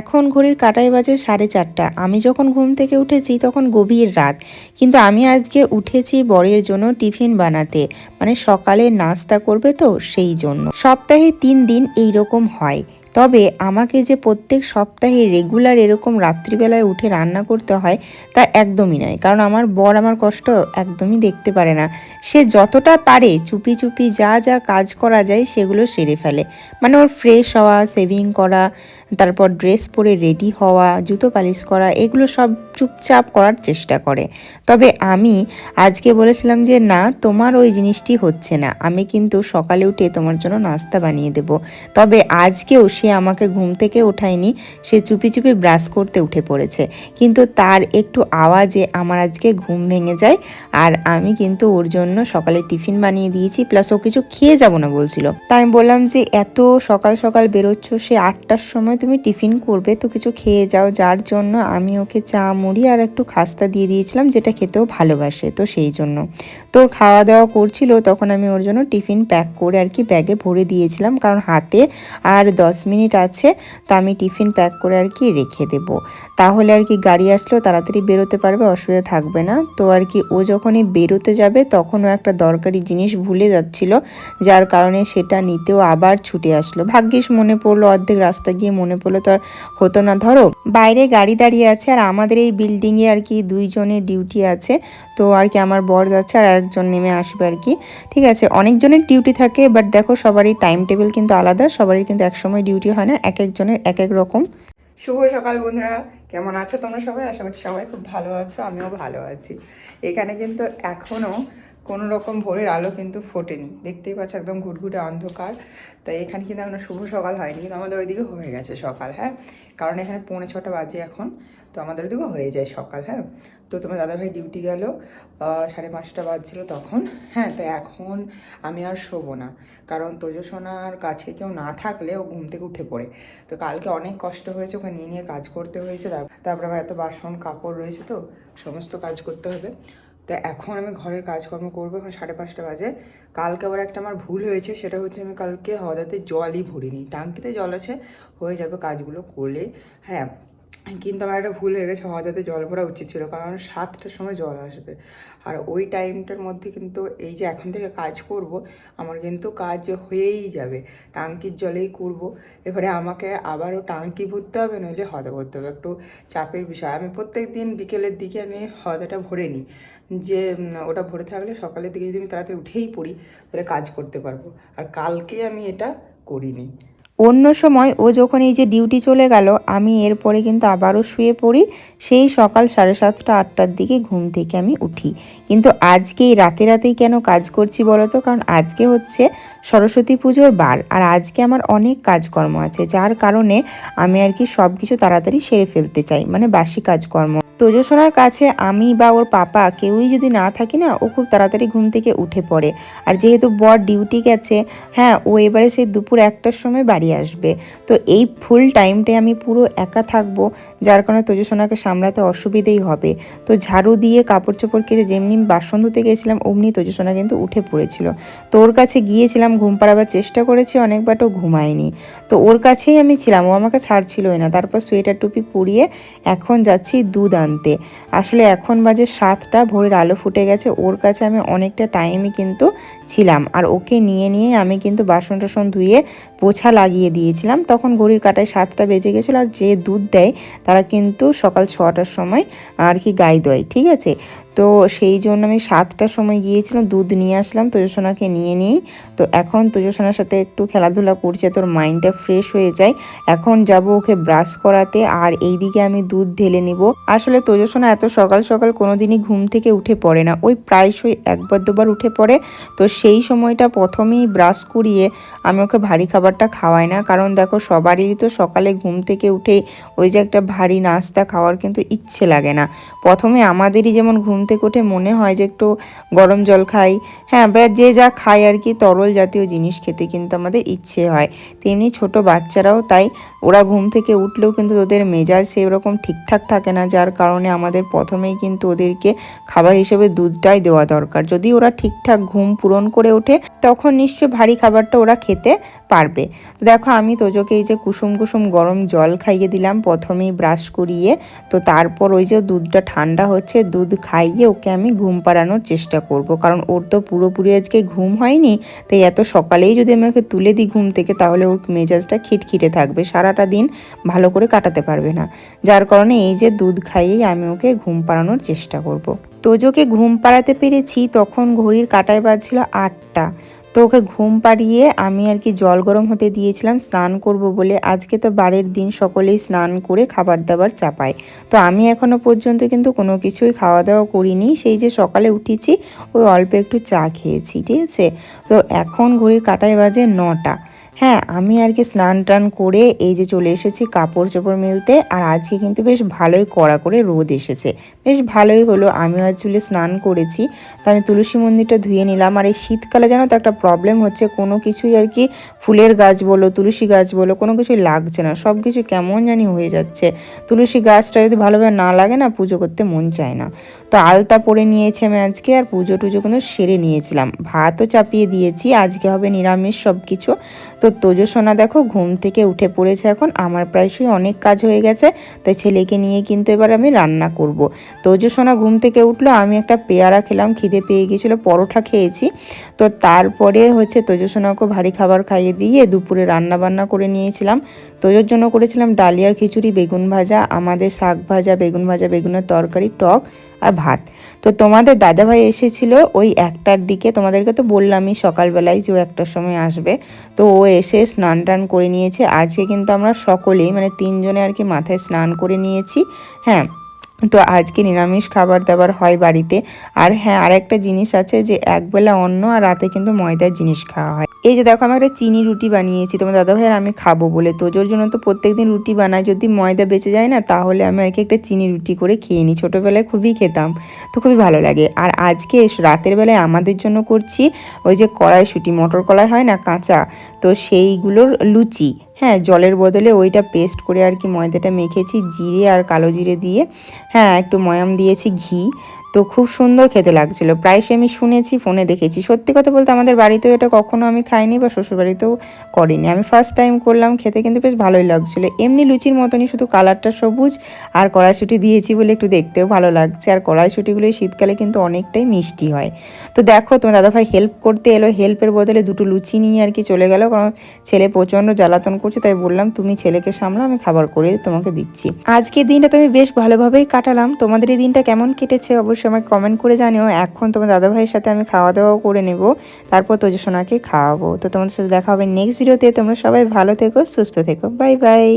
এখন ঘড়ির কাটাই বাজে সাড়ে চারটা। আমি যখন ঘুম থেকে উঠেছি তখন গভীর রাত। কিন্তু আমি আজকে উঠেছি বরের জন্য টিফিন বানাতে। মানে সকালে নাস্তা করবে তো সেই জন্য। সপ্তাহে তিন দিন এই রকম হয়। তবে আমাকে যে প্রত্যেক সপ্তাহে রেগুলার এরকম রাত্রিবেলায় উঠে রান্না করতে হয়, তা একদমই নয়। কারণ আমার বর আমার কষ্ট একদমই দেখতে পারে না। সে যতটা পারে চুপি চুপি যা যা কাজ করা যায় সেগুলো সেরে ফেলে। মানে ওর ফ্রেশ হওয়া সেভিং করা, তারপর ড্রেস পরে রেডি হওয়া, জুতো পালিশ করা, এগুলো সব চুপচাপ করার চেষ্টা করে। তবে আমি আজকে বলেছিলাম যে, না, তোমার ওই জিনিসটি হচ্ছে না। আমি কিন্তু সকালে উঠে তোমার জন্য নাস্তা বানিয়ে দেব। তবে আজকেও সে আমাকে ঘুম থেকে ওঠায়নি সে চুপি চুপি ব্রাশ করতে উঠে পড়েছে। কিন্তু তার একটু আওয়াজে আমার আজকে ঘুম ভেঙে যায় আর আমি কিন্তু ওর জন্য সকালে টিফিন বানিয়ে দিয়েছি, প্লাস ও কিছু খেয়ে যাব না বলছিল। তাই আমি বললাম যে, এত সকাল সকাল বেরোচ্ছ, সে আটটার সময় তুমি টিফিন করবে, তো কিছু খেয়ে যাও। যার জন্য আমি ওকে চা, মুড়ি আর একটু খাস্তা দিয়ে দিয়েছিলাম, যেটা খেতেও ভালোবাসে তো সেই জন্য। তোর খাওয়া দাওয়া করছিল, তখন আমি ওর জন্য টিফিন প্যাক করে আর কি ব্যাগে ভরে দিয়েছিলাম, কারণ হাতে আর দশ মিনিট আছে, তো আমি টিফিন প্যাক করে আর কি রেখে দেব। তাহলে আর কি গাড়ি আসলেও তাড়াতাড়ি বেরোতে পারবে, অসুবিধা থাকবে না। তো আর কি ও যখনই বেরোতে যাবে, তখনও একটা দরকারি জিনিস ভুলে যাচ্ছিল, যার কারণে সেটা নিতেও আবার ছুটে আসলো। ভাগ্যিস মনে পড়ল, অর্ধেক রাস্তা গিয়ে মনে পড়ল তো আর হতো না। ধরো, বাইরে গাড়ি দাঁড়িয়ে আছে আর আমাদের এই বিল্ডিংয়ে আর কি দুইজনের ডিউটি আছে, তো আর কি আমার বর যাচ্ছে আর একজন নেমে আসবে আর কি। ঠিক আছে, অনেকজনের ডিউটি থাকে, বাট দেখো সবারই টাইম টেবিল কিন্তু আলাদা, সবারই কিন্তু একসময় ডিউটি হয় না, এক একজনের এক এক রকম। শুভ সকাল বন্ধুরা, কেমন আছো তোমরা সবাই? আশা করছি সবাই খুব ভালো আছো, আমিও ভালো আছি। এখানে কিন্তু এখনও কোনো রকম ভোরের আলো কিন্তু ফোটেনি। দেখতেই পাচ্ছ একদম ঘুটঘুটে অন্ধকার। তাই এখানে কিন্তু এখনও শুভ সকাল হয়নি, কিন্তু আমাদের ওইদিকে হয়ে গেছে সকাল হ্যাঁ? কারণ এখানে পৌনে ছটা বাজে এখন, তো আমাদের ওইদিকে হয়ে যায় সকাল হ্যাঁ? তো তোমার দাদাভাই ডিউটি গেল সাড়ে পাঁচটা বাজছিল তখন হ্যাঁ? তো এখন আমি আর শোবো না, কারণ তোজসোনার কাছে কেউ না থাকলে ও ঘুম থেকে উঠে পড়ে। তো কালকে অনেক কষ্ট হয়েছে, ওকে নিয়ে নিয়ে কাজ করতে হয়েছে, তার- তারপরে আমার এত বাসন কাপড় রয়েছে তো, সমস্ত কাজ করতে হবে। তো এখন আমি ঘরের কাজকর্ম করব, এখন সাড়ে পাঁচটা বাজে। কালকে আবার একটা আমার ভুল হয়েছে, সেটা হচ্ছে আমি কালকে হদাতে জলই ভরিনি। টাঙ্কিতে জল আছে, হয়ে যাবে কাজগুলো করলে। হ্যাঁ কিন্তু আমার একটা ভুল হয়ে গেছে হদাতে জল ভরা উচিত ছিল, কারণ সাতটার সময় জল আসবে। আর ওই টাইমটার মধ্যে কিন্তু এই যে এখন থেকে কাজ করব, আমার কিন্তু কাজ হয়েই যাবে। টাঙ্কির জলেই করব। এবারে আমাকে আবারও টাঙ্কি ভরতে হবে, নইলে হদা ভরতে হবে। একটু চাপের বিষয়। আমি প্রত্যেক দিন বিকেলের দিকে আমি হদাটা ভরে নিই। যে ওটা ভরে থাকলে সকালের দিকে যদি আমি তাড়াতাড়ি উঠেই পড়ি, তাহলে কাজ করতে পারব। আর কালকে আমি এটা করিনি। অন্য সময় ও যখন এই যে ডিউটি চলে গেল, আমি এরপরে কিন্তু আবারও শুয়ে পড়ি। সেই সকাল সাড়ে সাতটা, আটটার দিকে ঘুম থেকে আমি উঠি। কিন্তু আজকে এই রাতে রাতেই কেন কাজ করছি বলো তো? কারণ আজকে হচ্ছে সরস্বতী পুজোর বার। আর আজকে আমার অনেক কাজকর্ম আছে, যার কারণে আমি আর কি সব কিছু তাড়াতাড়ি সেরে ফেলতে চাই। মানে বাসি কাজকর্ম। তোজসোনার কাছে আমি বা ওর পাপা কেউই যদি না থাকি না, ও খুব তাড়াতাড়ি ঘুম থেকে উঠে পড়ে। আর যেহেতু বর ডিউটি গেছে হ্যাঁ ও এবারে সেই দুপুর একটার সময় বাড়ি আসবে। তো এই ফুল টাইমটায় আমি পুরো একা থাকব, যার কারণে তোজসোনাকে সামলাতে অসুবিধেই হবে। তো ঝাড়ু দিয়ে কাপড় চোপড় কেটে যেমনি বাসন ধুতে গেছিলাম, অমনি তোজসোনা কিন্তু উঠে পড়েছিল। তো ওর কাছে গিয়েছিলাম, ঘুম পাড়াবার চেষ্টা করেছি অনেকবার তো ঘুমায়নি। তো ওর কাছেই আমি ছিলাম, ও আমাকে ছাড়ছিলই না। তারপর সোয়েটার টুপি পরিয়ে এখন যাচ্ছি দুধ আনতে। আসলে এখন বাজে সাতটা, ভোরের আলো ফুটে গেছে, ওর কাছে আমি অনেকটা টাইমই কিন্তু ছিলাম। আর ওকে নিয়ে নিয়ে আমি কিন্তু বাসন টাসন ধুয়ে পোছা লাগিয়ে দিয়েছিলাম। তখন ঘড়ির কাটায় সাতটা বেজে গেছিল, আর যে দুধ দেয়, তারা কিন্তু সকাল ছটার সময় আর কি গাই দেয়, ঠিক আছে? তো সেই জন্য আমি সাতটার সময় গিয়েছিলাম, দুধ নিয়ে আসলাম, তোজসোনাকে নিয়ে নিই। তো এখন তোজসোনার সাথে একটু খেলাধুলা করছে, তোর মাইন্ডটা ফ্রেশ হয়ে যায়। এখন যাব ওকে ব্রাশ করাতে আর এইদিকে আমি দুধ ঢেলে নিব। আসলে তোজসোনা এত সকাল সকাল কোনোদিনই ঘুম থেকে উঠে পড়ে না। ওই প্রায়শই একবার দুবার উঠে পড়ে। তো সেই সময়টা প্রথমেই ব্রাশ করিয়ে আমি ওকে ভারী খাবারটা খাওয়াই না। কারণ দেখো, সবারই তো সকালে ঘুম থেকে উঠেই ওই যে একটা ভারী নাস্তা খাওয়ার কিন্তু ইচ্ছে লাগে না। প্রথমে আমাদেরই যেমন ঘুম থেকে উঠে মনে হয় যে একটু গরম জল খাই। হ্যাঁ বা যে যা খায় আর কি, তরল জাতীয় জিনিস খেতে কিন্তু আমাদের ইচ্ছে হয়। তেমনি ছোট বাচ্চারাও তাই, ওরা ঘুম থেকে উঠলেও কিন্তু ওদের মেজাজ সেরকম ঠিকঠাক থাকে না, যার কারণে আমাদের প্রথমেই কিন্তু ওদেরকে খাবার হিসেবে দুধটাই দেওয়া দরকার। যদি ওরা ঠিকঠাক ঘুম পূরণ করে ওঠে, তখন নিশ্চয় ভারী খাবারটা ওরা খেতে পারবে। তো দেখো, আমি তোজোকে এই যে কুসুম কুসুম গরম জল খাইয়ে দিলাম, প্রথমেই ব্রাশ করিয়ে, তো তারপর ওই যে দুধটা ঠান্ডা হচ্ছে, দুধ খাইয়ে ওকে আমি ঘুম পাড়ানোর চেষ্টা করব। কারণ ওর তো পুরোপুরি আজকে ঘুম হয়নি, তাই এত সকালেই যদি আমি ওকে তুলে দিই ঘুম থেকে, তাহলে ওর মেজাজটা খিটখিটে থাকবে, সারাটা দিন ভালো করে কাটাতে পারবে না। যার কারণে এই যে দুধ খাইয়েই আমি ওকে ঘুম পাড়ানোর চেষ্টা করব। তোজোকে ঘুম পাড়াতে পেরেছি তখন ঘড়ির কাটায় বাজছিল আটটা। তো ওকে ঘুম পাড়িয়ে আমি আর কি জল গরম হতে দিয়েছিলাম, স্নান করব বলে। আজকে তো বারের দিন, সকলেই স্নান করে খাবার দাবার চাপায়। তো আমি এখনও পর্যন্ত কিন্তু কোনো কিছুই খাওয়া দাওয়া করিনি। সেই যে সকালে উঠেছি, ওই অল্প একটু চা খেয়েছি, ঠিক আছে? তো এখন ঘড়ির কাটায় বাজে নটা। হ্যাঁ আমি আর কি স্নান টান করে এই যে চলে এসেছি কাপড় চোপড় মেলতে আর আজকে কিন্তু বেশ ভালোই কড়া করে রোদ এসেছে। বেশ ভালোই হলো আমিও আজ চুলে স্নান করেছি। তো আমি তুলসী মন্দিরটা ধুয়ে নিলাম আর এই শীতকালে জানো তো একটা প্রবলেম হচ্ছে, কোনো কিছুই আর কি ফুলের গাছ বলো, তুলসী গাছ বলো, কোনো কিছুই লাগছে না। সব কিছু কেমন জানি হয়ে যাচ্ছে। তুলসী গাছটা যদি ভালোভাবে না লাগে না, পুজো করতে মন চায় না। তো আলতা পরে নিয়েছি আমি আজকে আর পুজো টুজো কিন্তু সেরে নিয়েছিলাম। ভাতও চাপিয়ে দিয়েছি, আজকে হবে নিরামিষ সব কিছু তো তোজো সোনা দেখো, ঘুম থেকে উঠে পড়েছে এখন। আমার প্রায়শই অনেক কাজ হয়ে গেছে, তাই ছেলেকে নিয়ে কিন্তু এবার আমি রান্না করব। তোজো সোনা ঘুম থেকে উঠল, আমি একটা পেয়ারা খেলাম, খিদে পেয়ে গিয়েছিল পরোটা খেয়েছি। তো তারপরে হচ্ছে তোজো সোনাকে ভারী খাবার খাইয়ে দিয়ে দুপুরে রান্না বান্না করে নিয়েছিলাম। তোজোর জন্য করেছিলাম ডালিয়ার খিচুড়ি, বেগুন ভাজা, আমাদের শাক ভাজা, বেগুন ভাজা, বেগুনের তরকারি, টক। আর ভাত। তো তোমাদের দাদাভাই এসেছিল ওই একটার দিকে। তোমাদেরকে তো বললামই সকালবেলায় যে ও একটার সময় আসবে। তো ও এসে স্নান টান করে নিয়েছে। আজকে কিন্তু আমরা সকলেই মানে তিনজনে আর কি মাথায় স্নান করে নিয়েছি। হ্যাঁ তো আজকে নিরামিষ খাবার দাবার হয় বাড়িতে। আর হ্যাঁ আর একটা জিনিস আছে যে একবেলা অন্ন আর রাতে কিন্তু ময়দার জিনিস খাওয়া হয়। এই যে দেখো, আমি একটা চিনি রুটি বানিয়েছি। তোমার দাদা ভাইয়ের আমি খাব বলে। তো তোজোর জন্য তো প্রত্যেকদিন রুটি বানাই। যদি ময়দা বেঁচে যায় না, তাহলে আমি আর কি একটা চিনি রুটি করে খেয়ে নিই। ছোটোবেলায় খুবই খেতাম। তো খুবই ভালো লাগে। আর আজকে রাতের বেলায় আমাদের জন্য করছি ওই যে কড়াইশুটি। মটর কলাই হয় না, কাঁচা। তো সেইগুলোর লুচি। হ্যাঁ জলের বদলে ওইটা পেস্ট করে আর কি ময়দাটা মেখেছি, জিরে আর কালো জিরে দিয়ে। হ্যাঁ একটু ময়াম দিয়েছি ঘি। তো খুব সুন্দর খেতে লাগছিল। প্রায়শই আমি শুনেছি, ফোনে দেখেছি। সত্যি কথা বলতে আমাদের বাড়িতেও এটা কখনো আমি খাইনি বা শ্বশুরবাড়িতেও করিনি। আমি ফার্স্ট টাইম করলাম, খেতে কিন্তু বেশ ভালোই লাগছিল। এমনি লুচির মতনই শুধু কালারটা সবুজ আর কড়াইশুটি দিয়েছি বলে একটু দেখতেও ভালো লাগছে। আর কড়াইশুটিগুলো শীতকালে কিন্তু অনেকটাই মিষ্টি হয়। তো দেখো, তোমার দাদাভাই হেল্প করতে এলো। হেল্পের বদলে দুটো লুচি নিয়ে আর কি চলে গেল। কারণ ছেলে প্রচণ্ড জ্বালাতন করছে, তাই বললাম, তুমি ছেলেকে সামলাও, আমি খাবার করে তোমাকে দিচ্ছি। আজকের দিনটা তো আমি বেশ ভালোভাবেই কাটালাম। তোমাদের এই দিনটা কেমন কেটেছে? অবশ্যই আমাকে কমেন্ট করে জানিও, এখন তোমার দাদাভাইয়ের সাথে আমি খাওয়া দাওয়াও করে নেব, তারপর তোজো সোনাকে খাওয়াবো। তো তোমাদের সাথে দেখা হবে নেক্সট ভিডিওতে তোমরা সবাই ভালো থেকো, সুস্থ থেকো বাই বাই